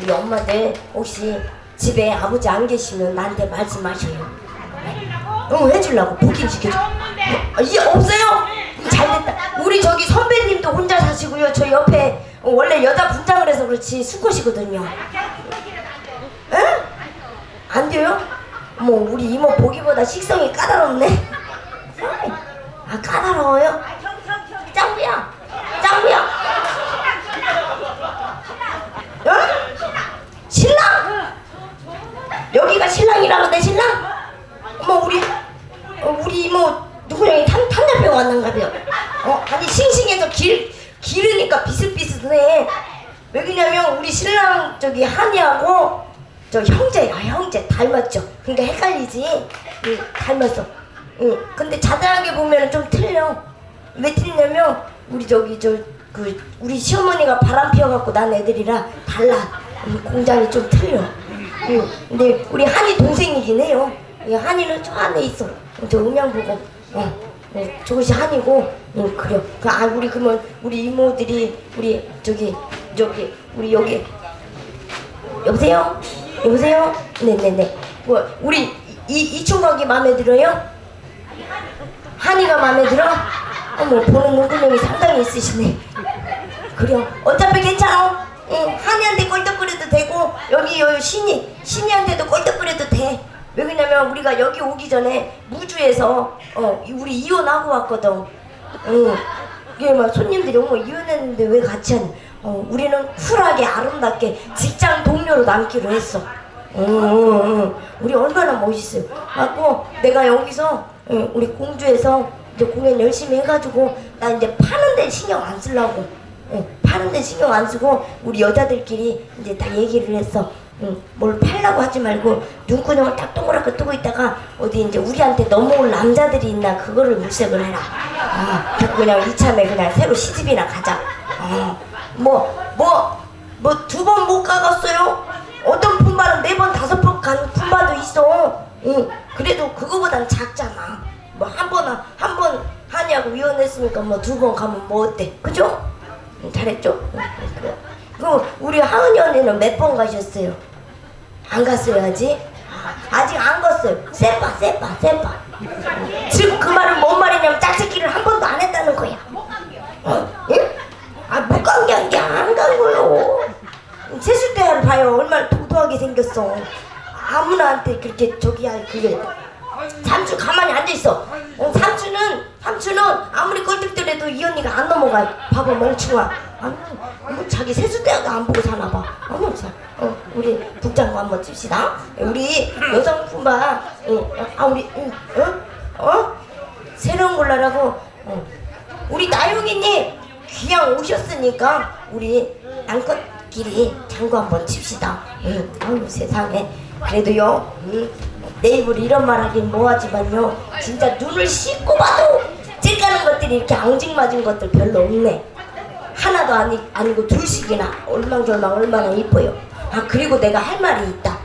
우리 엄마들 혹시 집에 아버지 안 계시면 나한테 말씀하셔요. 응 해주려고 부킹 시켜줘. 어, 이 없어요? 잘됐다. 우리 저기 선배님도 혼자 사시고요. 저 옆에 어, 원래 여자 분장을 해서 그렇지 수컷이거든요. 응? 안 돼요? 뭐 우리 이모 보기보다 식성이 까다롭네. 아 까다로워요? 짱구야, 짱구야. 응? 신랑? 여기가 신랑이라고 내 신랑? 어머 우리 이모 누구냐 탄 탄자병 왔는가 봐요. 어 아니 싱싱해서 길 기르니까 비슷비슷해. 왜 그러냐면 우리 신랑 저기 한이하고 저 형제야 형제 닮았죠. 그러니까 헷갈리지. 응 닮았어. 응 근데 자세하게 보면 좀 틀려. 왜 틀리냐면 우리 저기 저 그 우리 시어머니가 바람 피워갖고 난 애들이라 달라. 음, 공장이 좀 틀려. 응 근데 우리 한이 동생이긴 해요. 이 한이는 저 안에 있어. 저 음향 보고. 어. 네, 저것이 한이고, 응, 그래. 그, 아, 우리 그러면 우리 이모들이 우리 저기 저기 우리 여기 여보세요? 여보세요? 네네네. 뭐 우리 이 이 총각이 마음에 들어요? 한이가 마음에 들어? 어머 보는 눈구멍이 상당히 있으시네. 그래요. 어차피 괜찮아. 응, 한이한테 꼴떡거려도 되고 여기 여기 신이 신이한테도 꼴떡거려도 돼. 왜 그러냐면 우리가 여기 오기 전에 무주에서 어 이- 우리 이혼하고 왔거든. 응. 이게 막 손님들이 어머 이혼했는데 왜 같이 하냐? 어 우리는 쿨하게 아름답게 직장 동료로 남기로 했어. 응, 응, 응. 우리 얼마나 멋있어요. 갖고 내가 여기서 응, 우리 공주에서 이제 공연 열심히 해가지고 나 이제 파는 데 신경 안 쓰려고. 응, 파는 데 신경 안 쓰고 우리 여자들끼리 이제 다 얘기를 했어. 응, 뭘 팔라고 하지 말고 눈구녕을 딱 동그랗게 뜨고 있다가 어디 이제 우리한테 넘어올 남자들이 있나 그거를 물색을 해라. 아, 그냥 이참에 그냥 새로 시집이나 가자. 아, 뭐, 뭐, 뭐 두 번 못 가갔어요? 어떤 품바는 네 번, 다섯 번 간 품바도 있어. 응, 그래도 그거보단 작잖아. 뭐 한 번, 한 번 하냐고 위원했으니까 뭐 두 번 가면 뭐 어때? 그죠? 응, 잘했죠? 그래. 그럼 우리 하은이 언니는 몇 번 가셨어요? 안 갔어야지. 아, 아직 안 갔어요. 세파, 세파, 세파. 즉그 말은 뭔 말이냐면 짝짓기를 한 번도 안 했다는 거야. 어? 응? 아, 못 간 게 아니라 안간 거요. 세수대를 봐요. 얼마나 도도하게 생겼어. 아무나한테 그렇게 저기 할 그게. 삼촌 가만히 앉아 있어. 어, 삼촌은 삼촌은 아무리 껄떡대려도 이 언니가 안 넘어가. 봐봐 멍충아. 아니, 뭐 자기 세수대도 안 보고 사나 봐. 어머 자, 어, 우리 북장구 한번 찝시다. 우리 여성 품바, 어, 아 우리, 응, 어, 어, 새로운 골라라고. 어. 우리 나영이님 귀양 오셨으니까 우리 양껏끼리 장구 한번 칩시다. 응, 아유 세상에. 그래도요, 응, 내 입으로 이런 말 하긴 뭐하지만요, 진짜 눈을 씻고 봐도 찔까는 것들이 이렇게 앙증맞은 것들 별로 없네. 하나도 아니, 아니고 둘씩이나 얼망졸망 얼마나 이뻐요. 아 그리고 내가 할 말이 있다.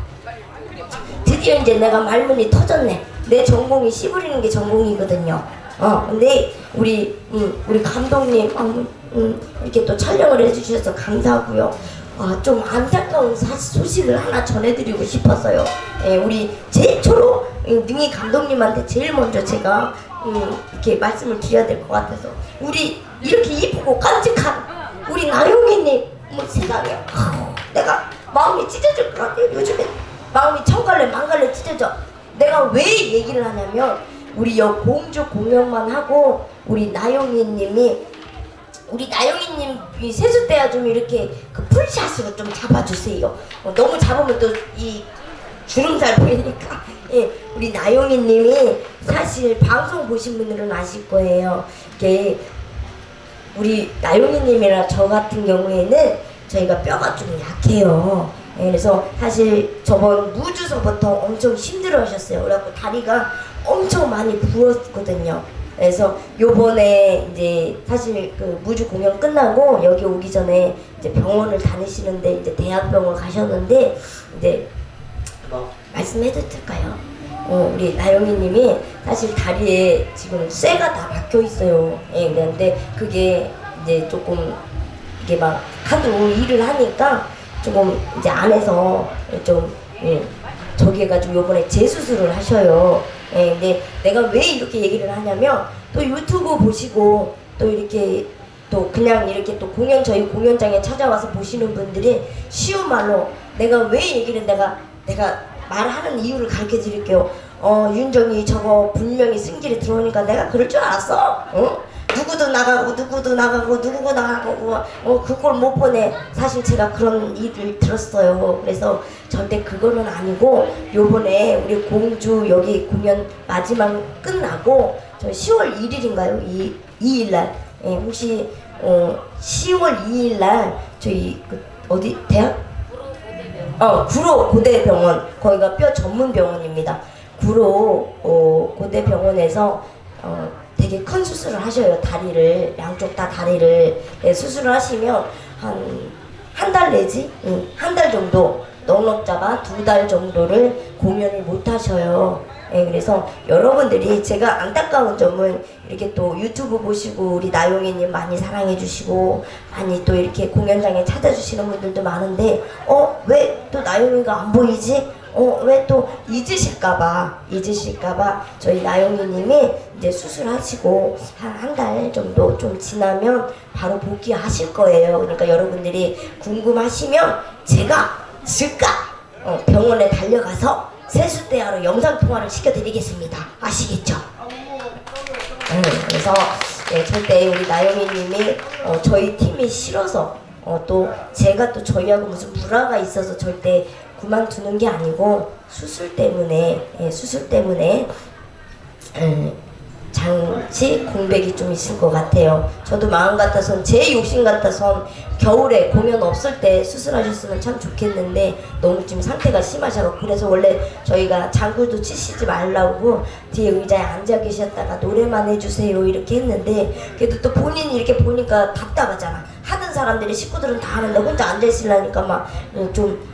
드디어 이제 내가 말문이 터졌네. 내 전공이 씨 부리는 게 전공이거든요. 어, 근데 우리 음, 우리 감독님 음, 음, 이렇게 또 촬영을 해주셔서 감사하고요. 아, 좀 안타까운 사, 소식을 하나 전해드리고 싶었어요. 예, 우리 최초로 이 능희 감독님한테 제일 먼저 제가 음, 이렇게 말씀을 드려야 될 것 같아서 우리 이렇게 이쁘고 깜찍한 우리 나영이님 뭐 세상에 아우, 내가 마음이 찢어질 것 같아요 요즘에 마음이 천갈래 만갈래 찢어져 내가 왜 얘기를 하냐면 우리 여 공주 공연만 하고 우리 나영이님이 우리 나영이님 이 세숫대야 좀 이렇게 그 풀샷으로 좀 잡아주세요. 어, 너무 잡으면 또 이 주름살 보이니까. 예, 우리 나영이님이 사실 방송 보신 분들은 아실 거예요. 이게 우리 나영이님이나 저 같은 경우에는 저희가 뼈가 좀 약해요. 예, 그래서 사실 저번 무주서부터 엄청 힘들어 하셨어요. 그래갖고 다리가 엄청 많이 부었거든요. 그래서 요번에 이제 사실 그 무주 공연 끝나고 여기 오기 전에 이제 병원을 다니시는데 이제 대학병원 가셨는데 이제 뭐 말씀해도 될까요? 어, 우리 나영이님이 사실 다리에 지금 쇠가 다 박혀 있어요. 예, 그런데 그게 이제 조금 이게 막 하도 일을 하니까 조금 이제 안에서 좀 예, 저기 해가지고 요번에 재수술을 하셔요. 예, 근데 내가 왜 이렇게 얘기를 하냐면 또 유튜브 보시고 또 이렇게 또 그냥 이렇게 또 공연 저희 공연장에 찾아와서 보시는 분들이 쉬운 말로 내가 왜 얘기를 내가 내가 말하는 이유를 가르쳐 드릴게요. 어 윤정이 저거 분명히 승질이 들어오니까 내가 그럴 줄 알았어. 어? 누구도 나가고 누구도 나가고 누구도 나가고 어 그걸 못 보내. 사실 제가 그런 일을 들었어요. 그래서 절대 그거는 아니고 요번에 우리 공주 여기 공연 마지막 끝나고 저 10월 1일인가요? 이 2일 날 예, 혹시 어 10월 2일 날 저희 그 어디 대학 어, 구로 고대병원 거기가 뼈 전문 병원입니다. 구로 어, 고대병원에서 어, 되게 큰 수술을 하셔요. 다리를 양쪽 다 다리를 예, 수술을 하시면 한 한 달 내지 한달 정도 넉넉 잡아 두 달 정도를 공연을 못 하셔요. 예, 그래서 여러분들이 제가 안타까운 점은 이렇게 또 유튜브 보시고 우리 나용이님 많이 사랑해 주시고 많이 또 이렇게 공연장에 찾아주시는 분들도 많은데 어 왜 또 나용이가 안 보이지? 어 왜 또 잊으실까봐 잊으실까봐 저희 나용이님이 이제 수술하시고 한 한 달 정도 좀 지나면 바로 복귀하실 거예요. 그러니까 여러분들이 궁금하시면 제가 즉각 어, 병원에 달려가서 세수대하러 영상 통화를 시켜드리겠습니다. 아시겠죠? 음, 그래서 예, 절대 우리 나영이님이 어, 저희 팀이 싫어서 어, 또 제가 또 저희하고 무슨 불화가 있어서 절대 그만두는 게 아니고 수술 때문에 예, 수술 때문에 음, 장치 공백이 좀 있을 것 같아요. 저도 마음 같아선 제 욕심 같아선 겨울에 공연 없을 때 수술하셨으면 참 좋겠는데 너무 지금 상태가 심하셔서 그래서 원래 저희가 장구도 치시지 말라고 뒤에 의자에 앉아 계셨다가 노래만 해주세요 이렇게 했는데 그래도 또 본인이 이렇게 보니까 답답하잖아. 하는 사람들이 식구들은 다 하는데 혼자 앉아 있으려니까 막좀막 막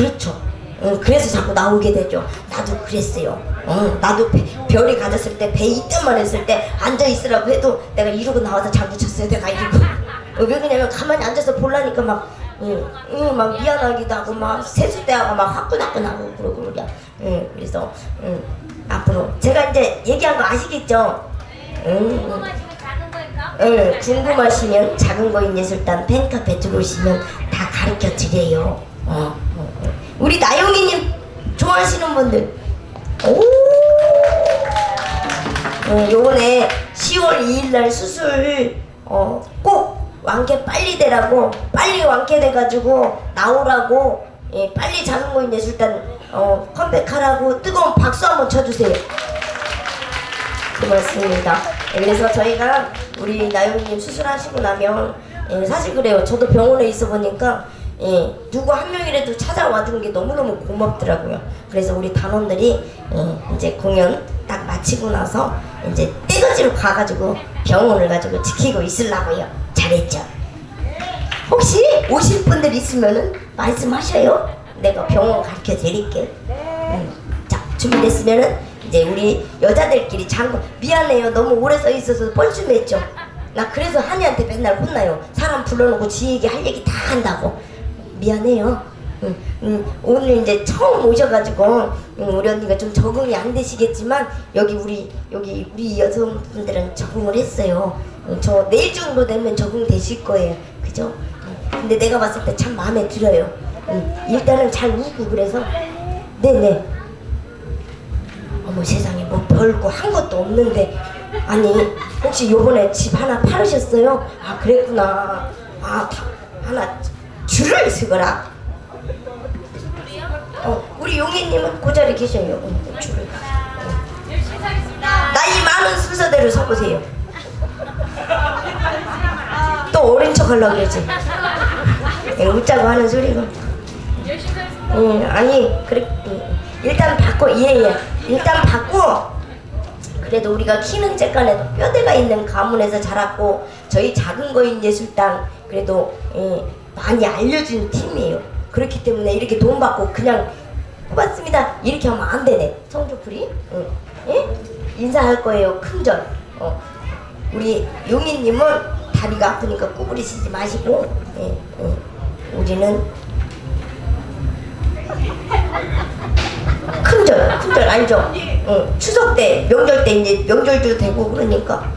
그렇죠. 응, 그래서 자꾸 나오게 되죠. 나도 그랬어요. 어, 나도 배- 별이 가졌을 때, 배 이때만 했을 때, 앉아있으라고 해도 내가 이러고 나와서 장구 쳤어요. 내가 이러고. 어, 왜 그러냐면 가만히 앉아서 보려니까 막, 응, 응, 막 미안하기도 하고, 막 세수대하고 막 화끈화끈하고 그러고 그래. 응, 그래서, 응, 앞으로. 제가 이제 얘기한 거 아시겠죠? 응, 응. 응, 궁금하시면 작은 거인 예술단 팬카페 들어오시면 다 가르쳐 드려요. 어, 어, 어. 우리 나영이님 좋아하시는 분들. 오. 어, 요번에 10월 2일 날 수술 어, 꼭 완쾌 빨리 되라고 빨리 완쾌돼가지고 나오라고 예, 빨리 작은 거인 예술단 어, 컴백하라고 뜨거운 박수 한번 쳐주세요. 고맙습니다. 예, 그래서 저희가 우리 나영이님 수술하시고 나면 예, 사실 그래요. 저도 병원에 있어 보니까 예, 누구 한 명이라도 찾아와 주는 게 너무너무 고맙더라고요. 그래서 우리 단원들이 예, 이제 공연 딱 마치고 나서 이제 떼거지로 가가지고 병원을 가지고 지키고 있으려고요. 잘했죠? 혹시 오실 분들 있으면은 말씀하셔요. 내가 병원 가르쳐 드릴게. 음. 자 준비됐으면은 이제 우리 여자들끼리 장구 미안해요. 너무 오래 서 있어서 뻘쭘했죠. 나 그래서 한이한테 맨날 혼나요. 사람 불러놓고 지 얘기 할 얘기 다 한다고. 미안해요. 음, 음, 오늘 이제 처음 오셔가지고 음, 우리 언니가 좀 적응이 안 되시겠지만 여기 우리 여기 우리 여성분들은 적응을 했어요. 음, 저 내일 정도 되면 적응되실 거예요. 그죠? 음, 근데 내가 봤을 때 참 마음에 들어요. 음, 일단은 잘 웃고 그래서 네네. 어머 세상에 뭐 별거 한 것도 없는데 아니 혹시 요번에 집 하나 팔으셨어요? 아 그랬구나. 아 다, 하나 줄을 서거라. 어, 우리 용희님은 그 자리에 계셔요. 어, 줄을. 나이 많은 순서대로 서보세요. 또 어린 척 하려고 그러지. 예, 웃자고 하는 소리가. 살겠습니다. 예, 아니, 그래, 예, 일단 받고, 예, 예. 일단 받고, 그래도 우리가 키는 째간에도 뼈대가 있는 가문에서 자랐고, 저희 작은 거인 예술단, 그래도, 예, 많이 알려준 팀이에요. 그렇기 때문에 이렇게 돈 받고 그냥 고맙습니다. 이렇게 하면 안 되네. 성주풀이. 응. 예? 인사할 거예요. 큰절. 어. 우리 용희님은 다리가 아프니까 구부리시지 마시고, 예, 예. 우리는 큰절 큰절 알죠? 어, 추석 때 명절 때 이제 명절도 되고 그러니까